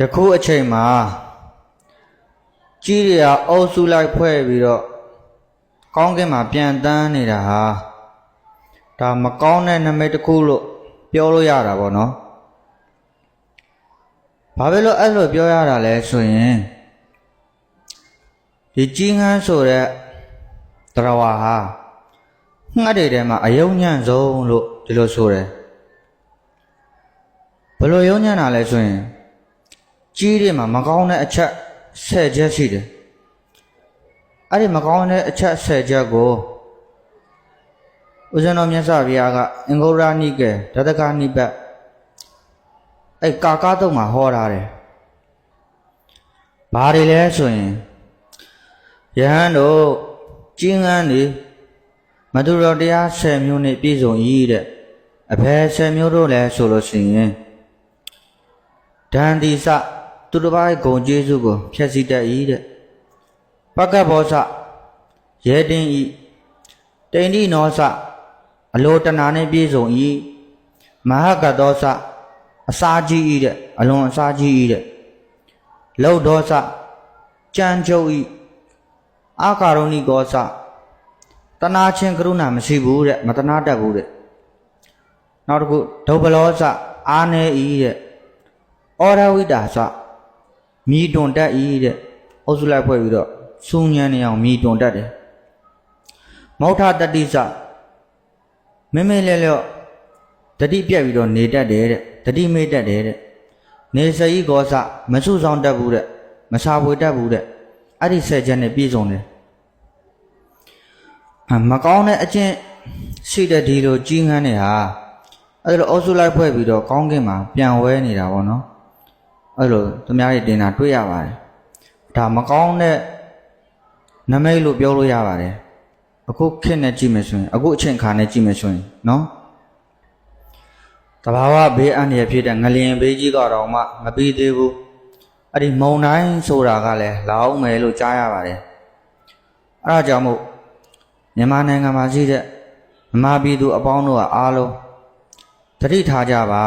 ယခုအချိန်မှာကြီးရအုပ်စုလိုက်ဖွဲ့ပြီးတော့ကောင်းကင်မှာပြန်တန်းနေတာဟာဒါမကောင်းတဲ့နမိတ်တစ်ခုလို့ပြောလို့ရတာပေါ့နော်ဘာဖြစ်လို့အဲ့လိုပြောရတာလဲဆိုရင်ဒီကြီးငန်းဆိုတဲ့တရားဝါဟာငှက်တွေထဲမှာအယုံညံ့ဆုံးလို့ဒီလိုဆိုတယ်ဘယ်လိုယုံညံ့တာလဲဆိုရင် ကြီးတွေမှာမကောင်းတဲ့အချက်၁၀ချက်ရှိတယ်အဲ့ဒီမကောင်းတဲ့အချက်၁၀ချက်ကိုဦးဇင်းတော်မြတ်စွာဘုရားကအင်္ဂုရနိကေဒသကနိပတ်အဲ့ကာကတုံမှာဟောထားတယ်ဘာတွေလဲဆိုရင်ယဟန်တို့ကျင်းငန်းနေမသူတော်တရား10မျိုးနဲ့ပြည့်စုံဤတဲ့အဘယ်10မျိုးတို့လဲဆိုလို့ရှိရင်ဒန္တိစ သူတစ်ပါးရဲ့ဂုံကျေးဇူးကိုဖျက်ဆီးတတ်၏တဲ့ပက္ကဘောစရဲတင်ဤတိန္တိနောစအလိုတဏှာနဲ့ပြည့်စုံ၏မဟာကတောစအစာကြီး၏တဲ့အလွန်အစာကြီး၏တဲ့လောဒောစကြံချုပ်၏အာကာရုဏိကောစတဏှာချင်းကရုဏာမရှိဘူးတဲ့မတနာတတ်ဘူးတဲ့နောက်တစ်ခုဒုဗ္ဗလောစအာနေ၏တဲ့ဩရဝိတာစ မြည်တွန်တတ်၏တဲ့အုပ်စုလိုက်ဖွဲ့ပြီးတော့စူးညံနေအောင်မြည်တွန်တတ်တယ်မောထတတိစမင်းမင်းလဲလျော့တတိပြက်ပြီးတော့နေတတ်တယ်တဲ့တတိမေ့တတ်တယ်တဲ့နေစဤကောစမဆုဆောင်တတ်ဘူးတဲ့မစာဖွေတတ်ဘူးတဲ့အဲ့ဒီဆယ်ချက်နဲ့ပြည့်စုံတယ်အမကောင်းတဲ့အကျင့်ရှိတဲ့ဒီလိုကြီးငန်းနေဟာအဲ့လိုအုပ်စုလိုက်ဖွဲ့ပြီးတော့ကောင်းကင်မှာပြန်ဝဲနေတာပေါ့နော် အဲ့လိုသူများတွေတင်တာတွေ့ရပါတယ်ဒါမကောင်းတဲ့နမိတ်လို့ပြောလို့ရပါတယ်အခုခေတ်နဲ့ကြည့်မယ်ဆိုရင်အခုအချိန်ခါနဲ့ကြည့်မယ်ဆိုရင်နော်တဘာဝဘေးအန္တရာယ်ဖြစ်တဲ့ငလျင်ဘေးကြီးကတော့မှမပြီးသေးဘူးအဲ့ဒီမုံတိုင်းဆိုတာကလည်းလာအောင်မယ်လို့ကြားရပါတယ်အဲ့ဒါကြောင့်မို့မြန်မာနိုင်ငံမှာရှိတဲ့မြန်မာပြည်သူအပေါင်းတို့ကအားလုံးတတိထားကြပါ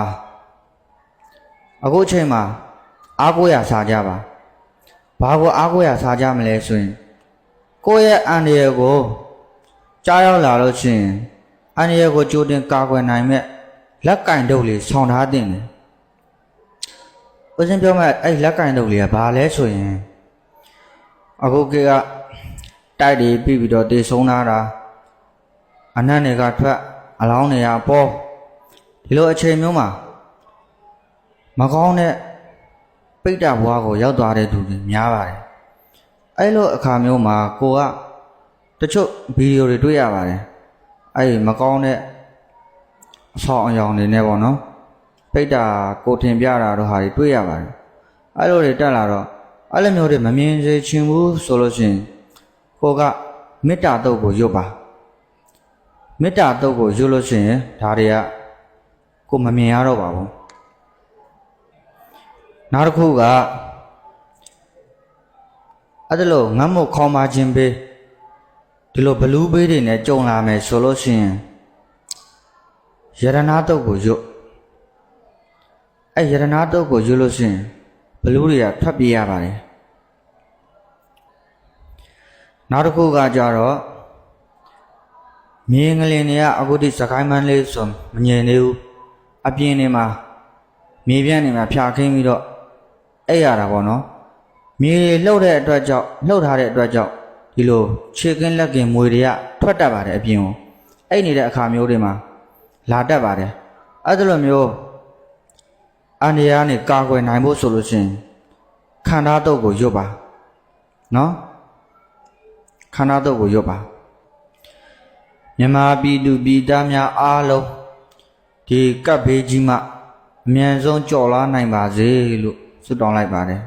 အခုအချိန်မှာ အားကိုးရစားကြပါဘာကိုအားကိုးရစားကြမလဲဆိုရင်ကိုယ့်ရဲ့အန္တရာယ်ကိုကြားရောက်လာလို့ရှိရင်အန္တရာယ်ကိုကြိုတင်ကာကွယ်နိုင်မဲ့လက်ကင်တုပ်လေးဆောင်းထားတင်တယ်ဦးစင်းပြောမဲ့အဲ့လက်ကင်တုပ်လေးကဘာလဲဆိုရင်အခုကေကတိုက်တွေပြီးပြီးတော့တေဆုံးလာတာအနတ်တွေကထွက်အလောင်းတွေကပေါ်ဒီလိုအချိန်မျိုးမှာမကောင်းတဲ့ ပိဋကဘွားကိုရောက်သွားတဲ့သူတွေများပါတယ်အဲ့လိုအခါမျိုးမှာကိုကတချို့ဗီဒီယိုတွေတွေ့ရပါတယ်အဲ့ဒီမကောင်းတဲ့အဆောင်အယောင်တွေနဲ့ပေါ့နော်ပိဋကကိုထင်ပြတာတို့ဟာတွေတွေ့ရပါတယ်အဲ့လိုတွေတက်လာတော့အဲ့လိုမျိုးတွေမမြင်စေချင်ဘူးဆိုလို့ရှိရင်ကိုကမေတ္တာတုတ်ကိုရွတ်ပါမေတ္တာတုတ်ကိုရွတ်လို့ရှိရင်ဒါတွေကကိုမမြင်ရတော့ပါဘူး နောက်တစ်ခုကအဲ့ဒါလို့ငတ်မို့ခေါင်းပါခြင်းပေးဒီလိုဘလူးပေးတွေနဲ့ကြုံလာမယ်ဆိုလို့ရှိရင်ယရနာတုတ်ကိုရွတ်အဲ့ယရနာတုတ်ကိုရွတ်လို့ရှိရင်ဘလူးတွေကထွက်ပြေးရပါတယ်နောက်တစ်ခုကကြတော့မြေငလင်တွေကအခုတိစကိုင်းမန်းလေးဆိုမငြင်နေဘူးအပြင်းနေမှာမြေပြန့်နေမှာဖြာခင်းပြီးတော့ အဲ့ရတာပေါ့နော်မြေလှုပ်တဲ့အတွက်ကြောင့်လှုပ်ထားတဲ့အတွက်ကြောင့်ဒီလိုခြေကင်းလက်ကင်မွေတွေကထွက်တတ်ပါတယ်အပြင်ကိုအဲ့နေတဲ့အခါမျိုးတွေမှာလာတတ်ပါတယ်အဲ့ဒါလိုမျိုးအန္တရာယ်နဲ့ကာကွယ်နိုင်ဖို့ဆိုလို့ရှိရင်ခန္ဓာတုပ်ကိုရွတ်ပါနော်ခန္ဓာတုပ်ကိုရွတ်ပါမြမပြည်သူပြည်သားများအားလုံးဒီကပ်ဘေးကြီးမှအမြန်ဆုံးကြော်လာနိုင်ပါစေလို့ ဆုတောင်းလိုက်ပါတယ်